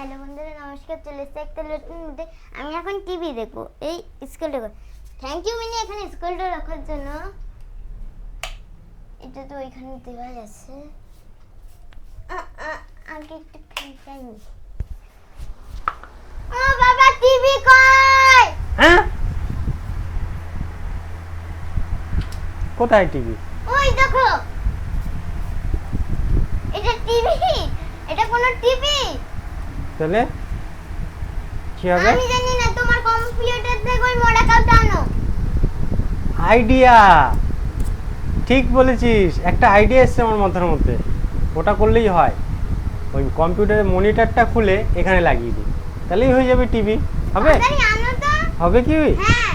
Hello বন্ধুরা নমস্কার চলে এসেছে একটা নতুন ভিডিও। আমি এখন টিভি দেখব। এই স্কুলটা থ্যাংক ইউ মিনি এখানে স্কুলটা রাখার জন্য। এটা তো ওইখানে দেওয়াল আছে। আ, আ, আগে একটু নি ও বাবা টিভি কই? হ্যাঁ? কোথায় টিভি ওই দেখো। এটা টিভি এটা কোনো টিভি তাহলে কি হবে? আমি জানি না তোমার কম্পিউটার থেকে ওই মোড়া কাউটা আনো আইডিয়া ঠিক বলেছিস একটা আইডিয়া এসছে আমার মাথার মধ্যে। ওটা করলেই হয়। ওই কম্পিউটারের মনিটরটা খুলে এখানে লাগিয়ে দিই। তাহলেই হয়ে যাবে টিভি হবে? তাড়াতাড়ি আনো তো। হবে কি? হ্যাঁ।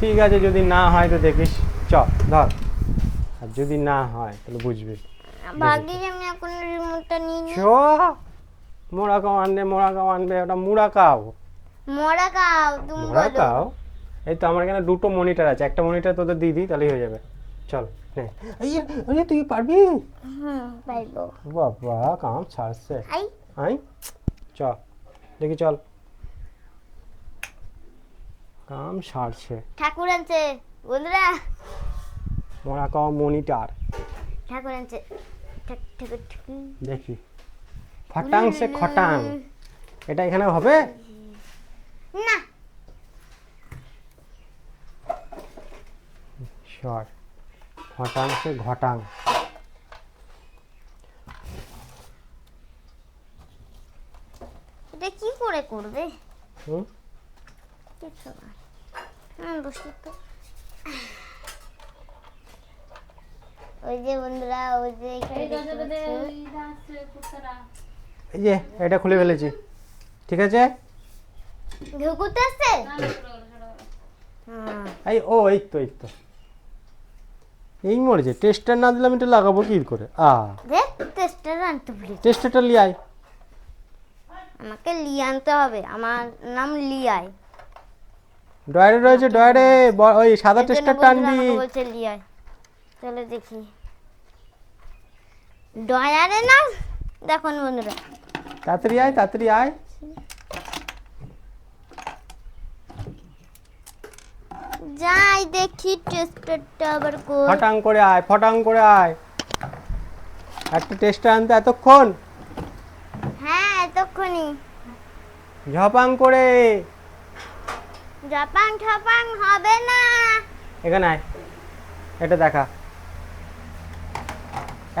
ঠিক আছে যদি না হয় তো দেখিস। চ ধর। আর যদি না হয় তাহলে বুঝবি। ভাগ্যিস আমি এখন রিমোটটা নিয়ে নিই। চ। মোড়া কাও আনবে মোড়া কাও আনবে ওটা মুড়া কাও। মোড়া তুমি মোড়া বলো। কাও? এই তো আমার এখানে দুটো মনিটর আছে একটা মনিটর তোদের দিয়ে দিই তাহলেই হয়ে যাবে। চল নে। তুই পারবি? হুম পাইবো বাবা কাম ছাড়ছে। আই। আই চ দেখি চল। কাম সারছে ঠাকুর আনছে বন্ধুরা। মোড়া কাও মনিটর। ঠাকুর আনছে। ঠাকুর দেখি। ফটাং সে খটাং। এটা এখানে হবে? না। শর ফটাং সে ঘটাং। এটা কি করে করবে? হুম? কিছু না। হুম বসে তো। ওই যে বন্ধুরা ওই যে এখানে দেখতে পাচ্ছ। এই যে এটা খুলে ফেলেছি ঠিক আছে ঘেউ করতে আসছে এই ও এই তো এই তো এই মরেছে টেস্টার না দিলে আমি এটা লাগাবো কি করে আ দেখ টেস্টার আনতে ভুলি টেস্টারটা লিয়াই আমাকে লিয়ে আনতে হবে আমার নাম লিয়াই ডয়ারে রয়েছে ডয়ারে ব- ওই সাদা আনবি আমাকে বলছে লিয়াই চলো দেখি ডয়ারে না দেখুন বন্ধুরা তাড়াতাড়ি আয় তাড়াতাড়ি আয়। যাই দেখি টেস্টারটা আবার কই ফটাং করে আয় ফটাং করে আয়। একটা টেস্টার আনতে এতক্ষণ? হ্যাঁ এতক্ষণই। ঝপাং করে। জাপান ঠাপাং হবে না। এখানে আয়। এটা দেখা।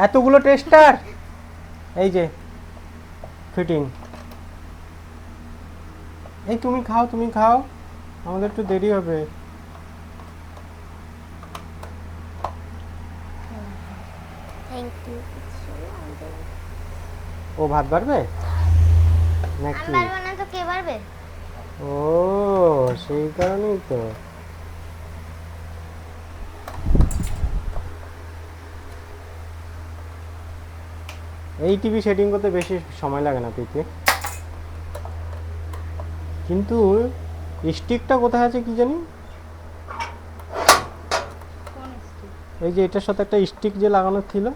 এতগুলো টেস্টার এই যে। ফিটিং এই তুমি খাও তুমি খাও। আমাদের একটু দেরি হবে। ও ভাত বাড়বে? নাকি? ও সেই কারণেই তো। এই টিভি সেটিং করতে বেশি সময় লাগে না পিতে। কিন্তু স্টিকটা কোথায় আছে কি জানি? এই যে এটার সাথে একটা স্টিক যে লাগানো ছিল।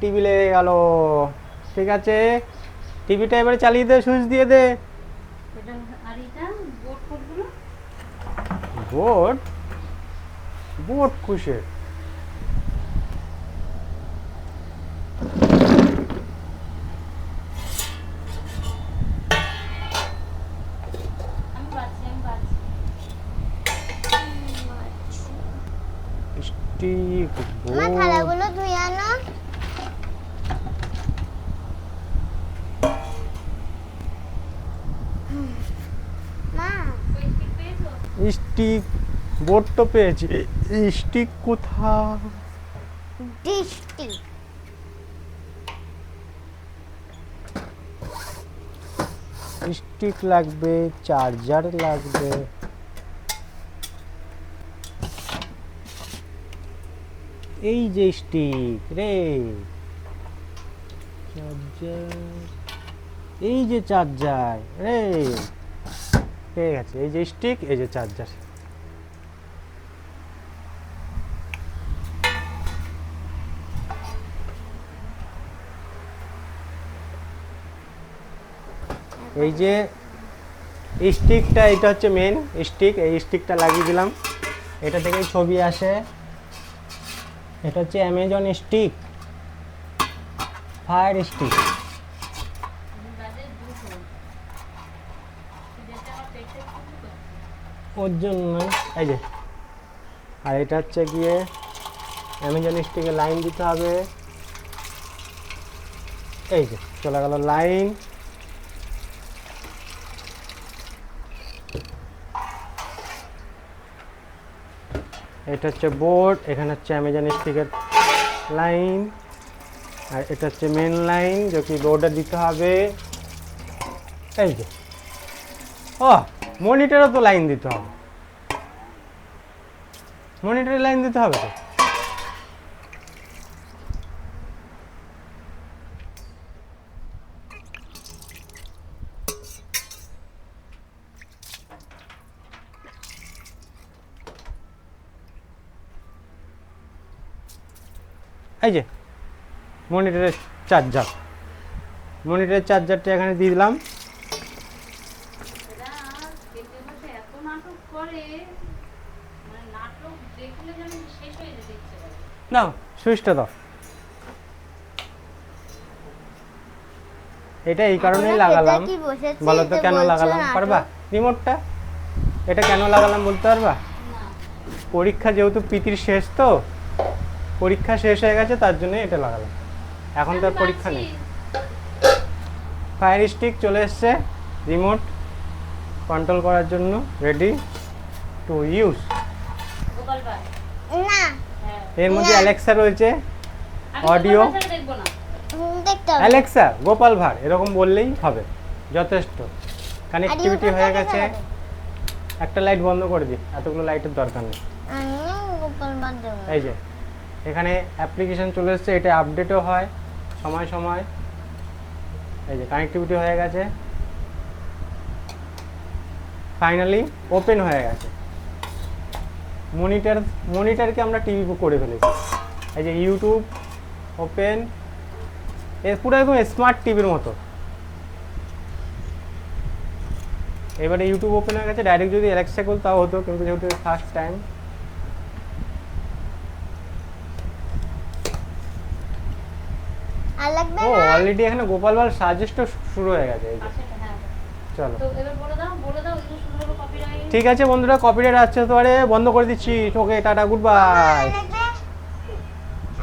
টিভি লেগে গেল। ঠিক আছে? টিভিটা এবারে চালিয়ে দে সুইচ দিয়ে দে। বোর্ড বোর্ড থালাগুলো ধুয়ে আনো। স্টিক বোর্ড তো পেয়েছি। স্টিক কোথা স্টিক লাগবে চার্জার লাগবে। এই যে স্টিক রে। চার্জার এই যে চার্জার রে। পেয়ে গেছে। এই যে স্টিক এই যে চার্জার। এই যে স্টিকটা, এটা হচ্ছে মেন স্টিক। এই স্টিকটা লাগিয়ে দিলাম। এটা থেকেই ছবি আসে। এটা হচ্ছে অ্যামাজন স্টিক। Fire stick. ওর জন্য এই যে। আর এটা হচ্ছে গিয়ে অ্যামাজন স্টিকে লাইন দিতে হবে। এই যে, চলে গেল লাইন এটা হচ্ছে বোর্ড এখানে হচ্ছে অ্যামাজন স্টিকের লাইন আর এটা হচ্ছে মেন লাইন যে কি বোর্ডে দিতে হবে। এই যে। ও মনিটরও তো লাইন দিতে হবে। মনিটরে লাইন দিতে হবে তো? এই যে মনিটরের চার্জার মনিটরের চার্জারটা এখানে দিয়ে দিলাম। করে মানে হয়ে সুইচটা দাও। এটা এই কারণেই লাগালাম। বলো তো কেন লাগালাম? পারবা? রিমোটটা? এটা কেন লাগালাম বলতে পারবা? পরীক্ষা যেহেতু পিতির শেষ তো পরীক্ষা শেষ হয়ে গেছে তার জন্য এটা লাগালাম। এখন তো আর পরীক্ষা নেই। ফায়ার স্টিক চলে এসছে রিমোট কন্ট্রোল করার জন্য রেডি টু ইউজ এর মধ্যে অ্যালেক্সা রয়েছে হবে। অ্যালেক্সা গোপাল ভাঁড় এরকম বললেই হবে যথেষ্ট। কানেক্টিভিটি হয়ে গেছে। একটা লাইট বন্ধ করে দিই এতগুলো লাইটের দরকার নেই। এই যে এখানে অ্যাপ্লিকেশন চলে এসছে, এটা আপডেটও হয়, সময় সময়। এই যে কানেক্টিভিটি হয়ে গেছে। ফাইনালি ওপেন হয়ে গেছে। মনিটর মনিটরকে আমরা টিভি করে ফেলেছি। এই যে ইউটিউব ওপেন এ পুরো একদম স্মার্ট টিভির মতো। এবারে ইউটিউব ওপেন হয়ে গেছে ডাইরেক্ট যদি অ্যালেক্সা করল তাও হতো, কিন্তু যেহেতু ফার্স্ট টাইম আর লাগবে ও না। অলরেডি এখানে গোপাল সাজেস্ট শুরু হয়ে গেছে এই যে। হ্যাঁ চলো। তো এবার বলে দাও বলে দাও এগুলো শুরু হলো কপিরাইট ঠিক আছে বন্ধুরা কপিরাইট আসছে তো আরে বন্ধ করে দিচ্ছি। ওকে টাটা গুড বাই